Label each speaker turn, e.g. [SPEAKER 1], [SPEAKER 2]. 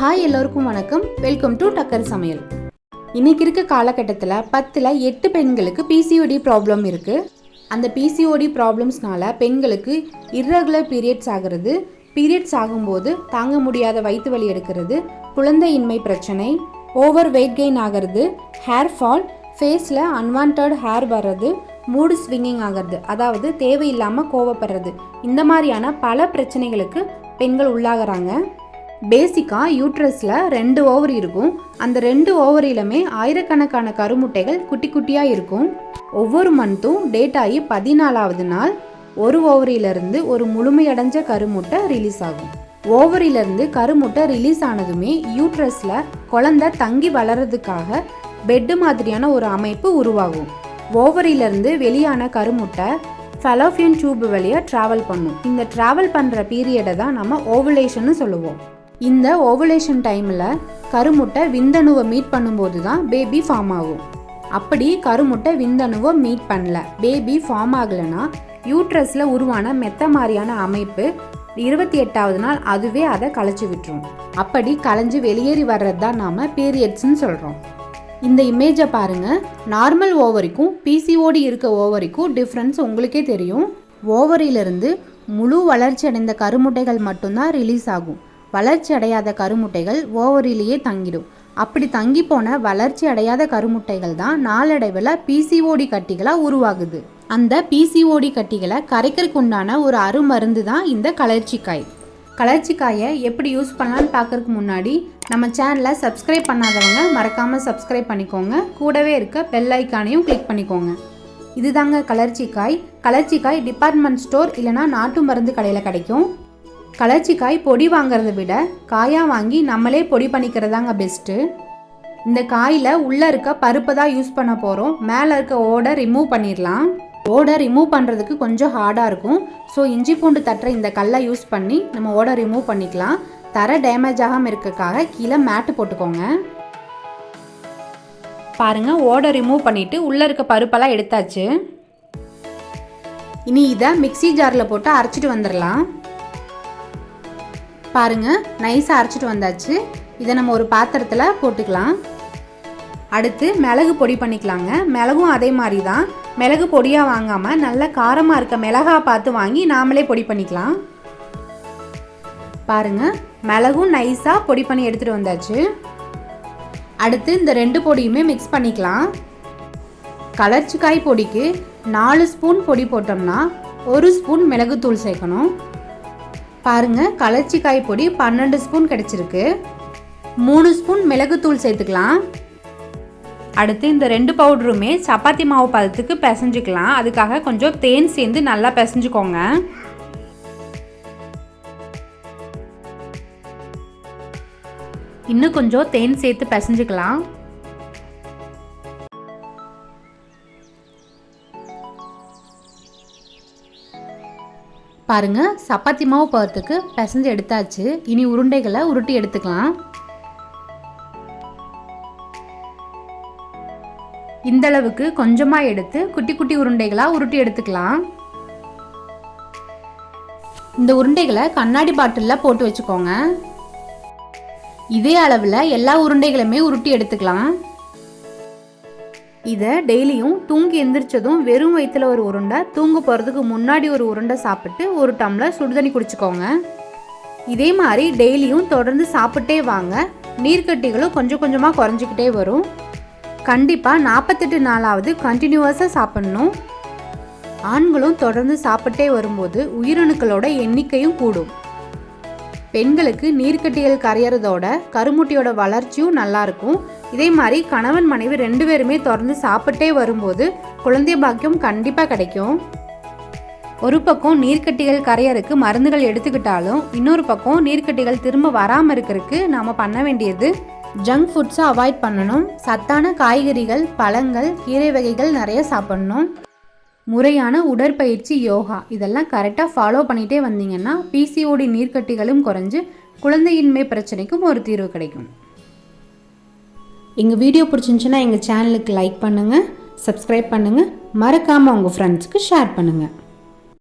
[SPEAKER 1] Hi எல்லோருக்கும் வணக்கம். Welcome to டக்கர் சமையல். இன்னைக்கு இருக்க காலகட்டத்தில் பத்தில் எட்டு பெண்களுக்கு பிசிஓடி ப்ராப்ளம் இருக்குது அந்த பிசிஓடி ப்ராப்ளம்ஸ்னால பெண்களுக்கு இர்ரெகுலர் பீரியட்ஸ் ஆகிறது பீரியட்ஸ் ஆகும்போது தாங்க முடியாத வயிற்று வலி எடுக்கிறது குழந்தையின்மை பிரச்சனை ஓவர் வெயிட் கெயின் ஆகிறது ஹேர் ஃபால் ஃபேஸில் அன்வான்ட் ஹேர் வர்றது மூடு ஸ்விங்கிங் ஆகிறது அதாவது தேவையில்லாமல் கோவப்படுறது. இந்த மாதிரியான பல பிரச்சனைகளுக்கு பெண்கள் உள்ளாகிறாங்க. பேசிக்காக யூட்ரஸில் ரெண்டு ஓவரி இருக்கும். அந்த ரெண்டு ஓவரியிலுமே ஆயிரக்கணக்கான கருமுட்டைகள் குட்டி குட்டியாக இருக்கும். ஒவ்வொரு மந்த்தும் டேட் ஆகி பதினாலாவது நாள் ஒரு ஓவரியிலிருந்து ஒரு முழுமையடைஞ்ச கருமுட்டை ரிலீஸ் ஆகும். ஓவரிலிருந்து கருமுட்டை ரிலீஸ் ஆனதுமே யூட்ரஸில் குழந்தை தங்கி வளர்றதுக்காக பெட்டு மாதிரியான ஒரு அமைப்பு உருவாகும். ஓவரிலிருந்து வெளியான கருமுட்டை ஃபலோஃபியன் டியூப் வழியாக ட்ராவல் பண்ணும். இந்த ட்ராவல் பண்ணுற பீரியடை தான் நம்ம ஓவலேஷன்னு சொல்லுவோம். இந்த ஓவலேஷன் டைமில் கருமுட்டை விந்தணுவை மீட் பண்ணும்போது தான் பேபி ஃபார்ம் ஆகும். அப்படி கருமுட்டை விந்தணுவை மீட் பண்ணல. பேபி ஃபார்ம் ஆகலைன்னா யூட்ரஸில் உருவான மெத்த மாதிரியான அமைப்பு இருபத்தி எட்டாவது நாள் அதுவே அதை களைச்சி விட்டுரும். அப்படி களைஞ்சு வெளியேறி வர்றது தான் நாம் பீரியட்ஸ்ன்னு சொல்கிறோம் இந்த இமேஜை பாருங்கள் நார்மல் ஓவரிக்கும் பிசிஓடி இருக்க ஓவரிக்கும் டிஃப்ரென்ஸ் உங்களுக்கே தெரியும். ஓவரியிலிருந்து முழு வளர்ச்சி அடைந்த கருமுட்டைகள் மட்டும்தான் ரிலீஸ் ஆகும். வளர்ச்சி அடையாத கருமுட்டைகள் ஓவரிலேயே தங்கிடும். அப்படி தங்கி போன வளர்ச்சி அடையாத கருமுட்டைகள் தான் நாளடைவில் பிசிஓடி கட்டிகளாக உருவாகுது. அந்த பிசிஓடி கட்டிகளை கரைக்கிறதுக்கு உண்டான ஒரு அருமருந்து தான் இந்த கலர்ச்சிக்காய். கலர்ச்சிக்காயை எப்படி யூஸ் பண்ணலான்னு பார்க்குறதுக்கு முன்னாடி நம்ம சேனலை சப்ஸ்கிரைப் பண்ணாதவங்க மறக்காமல் சப்ஸ்கிரைப் பண்ணிக்கோங்க. கூடவே இருக்க பெல் ஐக்கானையும் கிளிக் பண்ணிக்கோங்க. இதுதாங்க கலர்ச்சிக்காய். கலர்ச்சிக்காய் டிபார்ட்மெண்ட் ஸ்டோர் இல்லைனா நாட்டு மருந்து கடையில் கிடைக்கும். கலர்ச்சிக்காய் பொடி வாங்குறத விட காயாக வாங்கி நம்மளே பொடி பண்ணிக்கிறதாங்க பெஸ்ட்டு இந்த காயில் உள்ளே இருக்க பருப்பை தான் யூஸ் பண்ண போகிறோம் மேலே இருக்க ஓடை ரிமூவ் பண்ணிடலாம் ஓடை ரிமூவ் பண்ணுறதுக்கு கொஞ்சம் ஹார்டாக இருக்கும். ஸோ இஞ்சி பூண்டு தட்டுற இந்த கல்லை யூஸ் பண்ணி நம்ம ஓடை ரிமூவ் பண்ணிக்கலாம். தர டேமேஜ் ஆகாமல் இருக்கக்காக கீழே மேட்டு போட்டுக்கோங்க. பாருங்கள் ஓடை ரிமூவ் பண்ணிவிட்டு உள்ளே இருக்க பருப்பெல்லாம் எடுத்தாச்சு. இனி இதை மிக்சி ஜாரில் போட்டு அரைச்சிட்டு வந்துடலாம் பாருங்கள் நைஸாக அரைச்சிட்டு வந்தாச்சு. இதை நம்ம ஒரு பாத்திரத்தில் போட்டுக்கலாம். அடுத்து மிளகு பொடி பண்ணிக்கலாங்க. மிளகும் அதே மாதிரி தான் மிளகு பொடியாக வாங்காமல் நல்ல காரமாக இருக்க மிளகா பார்த்து வாங்கி நாமளே பொடி பண்ணிக்கலாம். பாருங்க மிளகும் நைஸாக பொடி பண்ணி எடுத்துகிட்டு வந்தாச்சு. அடுத்து இந்த ரெண்டு பொடியுமே மிக்ஸ் பண்ணிக்கலாம். கலர்ச்சிக்காய் பொடிக்கு நாலு ஸ்பூன் பொடி போட்டோம்னா ஒரு ஸ்பூன் மிளகுத்தூள் சேர்க்கணும். பாருங்கள் கலர்ச்சிக்காய் பொடி பன்னெண்டு ஸ்பூன் கிடச்சிருக்கு. மூணு ஸ்பூன் மிளகுத்தூள் சேர்த்துக்கலாம். அடுத்து இந்த ரெண்டு பவுடருமே சப்பாத்தி மாவு பதத்துக்கு பிசைஞ்சுக்கலாம். அதுக்காக கொஞ்சம் தேன் சேர்ந்து நல்லா பிசைஞ்சுக்கோங்க. இன்னும் கொஞ்சம் தேன் சேர்த்து பிசைஞ்சுக்கலாம். பாருங்க சப்பாத்தி மாவு பதத்துக்கு பிசைஞ்சு எடுத்தாச்சு. இனி உருண்டைகளை உருட்டி எடுத்துக்கலாம். இந்த அளவுக்கு கொஞ்சமாக எடுத்து குட்டி குட்டி உருண்டைகளாக உருட்டி எடுத்துக்கலாம். இந்த உருண்டைகளை கண்ணாடி பாட்டிலில் போட்டு வச்சுக்கோங்க. இதே அளவில் எல்லா உருண்டைகளுமே உருட்டி எடுத்துக்கலாம். இதை டெய்லியும் தூங்கி எந்திரிச்சதும் வெறும் வயிற்றுல ஒரு உருண்டை தூங்க போகிறதுக்கு முன்னாடி ஒரு உருண்டை சாப்பிட்டு ஒரு டம்ளர் சுடுதண்ணி குடிச்சுக்கோங்க. இதே மாதிரி டெய்லியும் தொடர்ந்து சாப்பிட்டே வாங்க. நீர்க்கட்டிகளும் கொஞ்சம் கொஞ்சமாக குறைஞ்சிக்கிட்டே வரும். கண்டிப்பாக நாற்பத்தெட்டு நாளாவது கண்டினியூவஸாக சாப்பிட்ணும். ஆண்களும் தொடர்ந்து சாப்பிட்டே வரும்போது உயிரணுக்களோட எண்ணிக்கையும் கூடும். பெண்களுக்கு நீர்க்கட்டிகள் கரையிறதோட கருமுட்டியோட வளர்ச்சியும் நல்லாயிருக்கும் இதே மாதிரி கணவன் மனைவி ரெண்டு பேருமே தொடர்ந்து சாப்பிட்டே வரும்போது குழந்தை பாக்கியம் கண்டிப்பாக கிடைக்கும். ஒரு பக்கம் நீர்க்கட்டிகள் கரையறக்கு மருந்துகள் எடுத்துக்கிட்டாலும் இன்னொரு பக்கம் நீர்க்கட்டிகள் திரும்ப வராமல் இருக்கிறதுக்கு நாம் பண்ண வேண்டியது ஜங்க் ஃபுட்ஸை அவாய்ட் பண்ணணும். சத்தான காய்கறிகள் பழங்கள் கீரை வகைகள் நிறைய சாப்பிடணும். முறையான உடற்பயிற்சி யோகா. இதெல்லாம் கரெக்டாக ஃபாலோ பண்ணிகிட்டே வந்தீங்கன்னா பிசிஓடி நீர்க்கட்டிகளும் குறைஞ்சு குழந்தையின்மை பிரச்சனைக்கும் ஒரு தீர்வு கிடைக்கும். எங்கள் வீடியோ பிடிச்சிருந்துச்சுன்னா எங்கள் சேனலுக்கு லைக் பண்ணுங்கள் சப்ஸ்கிரைப் பண்ணுங்கள் மறக்காமல் உங்கள் ஃப்ரெண்ட்ஸுக்கு ஷேர் பண்ணுங்கள்